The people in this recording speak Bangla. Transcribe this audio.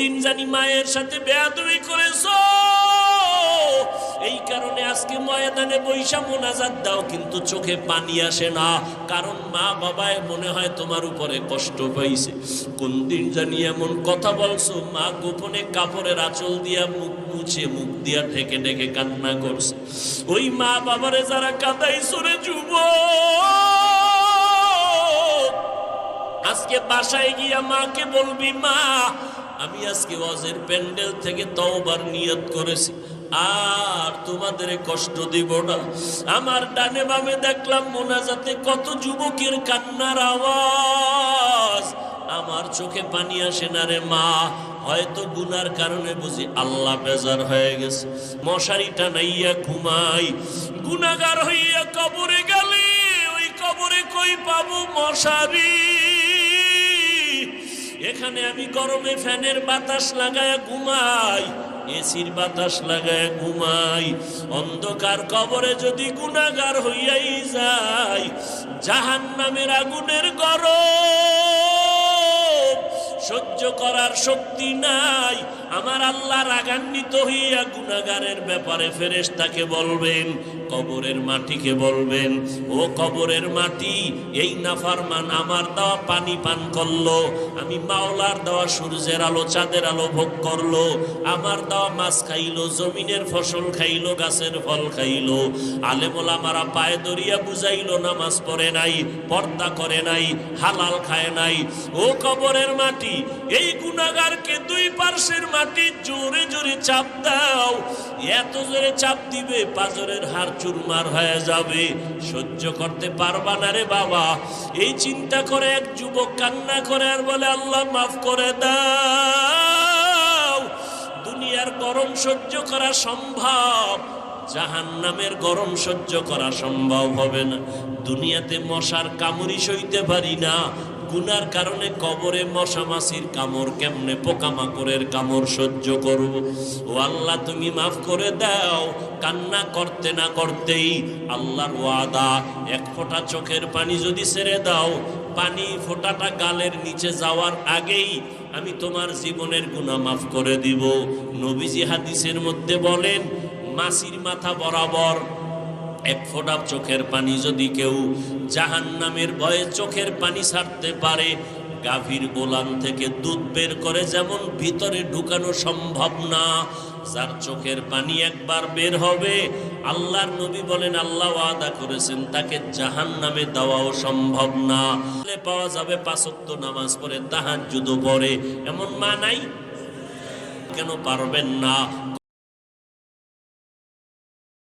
দিন জানি মায়ের সাথে বেয়াদবি করেছ? এই কারণে আজকে ময়দানে বৈশা মোনাজাত দাও, কিন্তু চোখে পানি আসে না। কারণ মা বাবায় মনে হয় তোমার উপরে কষ্ট পাইছে। কোন দিন জানি এমন কথা বলছো, মা গোপনে কাপড়ের আঁচল দিয়া মুখ মুছে, মুখ দিয়া ঢেকে ঢেকে কান্না করছে। ওই মা বাবারে যারা কাদাইছো সরে যুব, আজকে বাসায় গিয়া মাকে বলবি, মা আমি আজকে ওয়াজের প্যান্ডেল থেকে তওবার নিয়ত করেছি। আর তোমাদের কষ্ট দিব না। আমার ডানে বামে দেখলাম মোনাজাতে কত যুবকের কান্নার আওয়াজ। আমার চোখে পানি আসে না রে মা। হয়তো গুনার কারণে বুঝি আল্লাহ বেজার হয়ে গেছে। মশারিটা নাইয়া ঘুমাই। গুনাগার হইয়া কবরে গেলে ওই কবরে কই পাবো মশারি? এখানে আমি গরমে ফ্যানের বাতাস লাগায় ঘুমাই, এসির বাতাস লাগায় ঘুমাই। অন্ধকার কবরে যদি গুণাগার হইয়াই যায় জাহান নামের আগুনের গরম সহ্য করার শক্তি নাই। আমার আল্লাহ রাগান্বিত হইয়া গুনাগারের ব্যাপারে ফেরেশতাকে বলবেন, কবরের মাটিকে বলবেন, ও কবরের মাটি, এই নাফারমান আমার দেওয়া পানি পান করল, আমি মাওলার দেওয়া সূর্যের আলো, চাঁদের আলো ভোগ করল, আমার দেওয়া মাছ খাইলো, জমিনের ফসল খাইলো, গাছের ফল খাইলো, আলেমোলা মারা পায়ে দরিয়া বুঝাইলো, নামাজ পড়ে নাই, পর্দা করে নাই, হালাল খায় নাই, ও কবরের মাটি এই গুনাগারকে দুই পার্শ্বের মাটি জোরে জোরে চাপ দাও। এত জোরে চাপ দিবে, পাজরের হার চুরমার হয়ে যাবে। সহ্য করতে পারবা না রে বাবা। এই চিন্তা করে এক যুবক কান্না করে আর বলে, আল্লাহ মাফ করে দাও। দুনিয়ার গরম সহ্য করা সম্ভব। জাহান নামের গরম সহ্য করা সম্ভব হবে না। দুনিয়াতে মশার কামড়ি সইতে পারি না। গুনার কারণে কবরে মশা মাছির কামড়, কেমনে পোকামাকড়ের কামড় সহ্য করব? ও আল্লাহ, তুমি মাফ করে দাও। কান্না করতে না করতেই আল্লাহর ওয়াদা। এক ফোঁটা চোখের পানি যদি ছেড়ে দাও, পানি ফোঁটাটা গালের নিচে যাওয়ার আগেই আমি তোমার জীবনের গুণা মাফ করে দিব। নবীজি হাদিসের মধ্যে বলেন, মাসির মাথা বরাবর এক ফোঁটা চোখের পানি যদি কেউ জাহান নামের ভয়ে চোখের পানি ছাড়তে পারে, গাভীর গোলান থেকে দুধ বের করে যেমন ভিতরে ঢুকানো সম্ভব না, যার চোখের পানি একবার বের হবে, আল্লাহর নবী বলেন, আল্লাহ আদা করেছেন, তাকে জাহান নামে দেওয়াও সম্ভব না। পাওয়া যাবে পাঁচত্ব নামাজ পড়ে তাহার যুদো পড়ে, এমন মা নাই? কেন পারবেন না?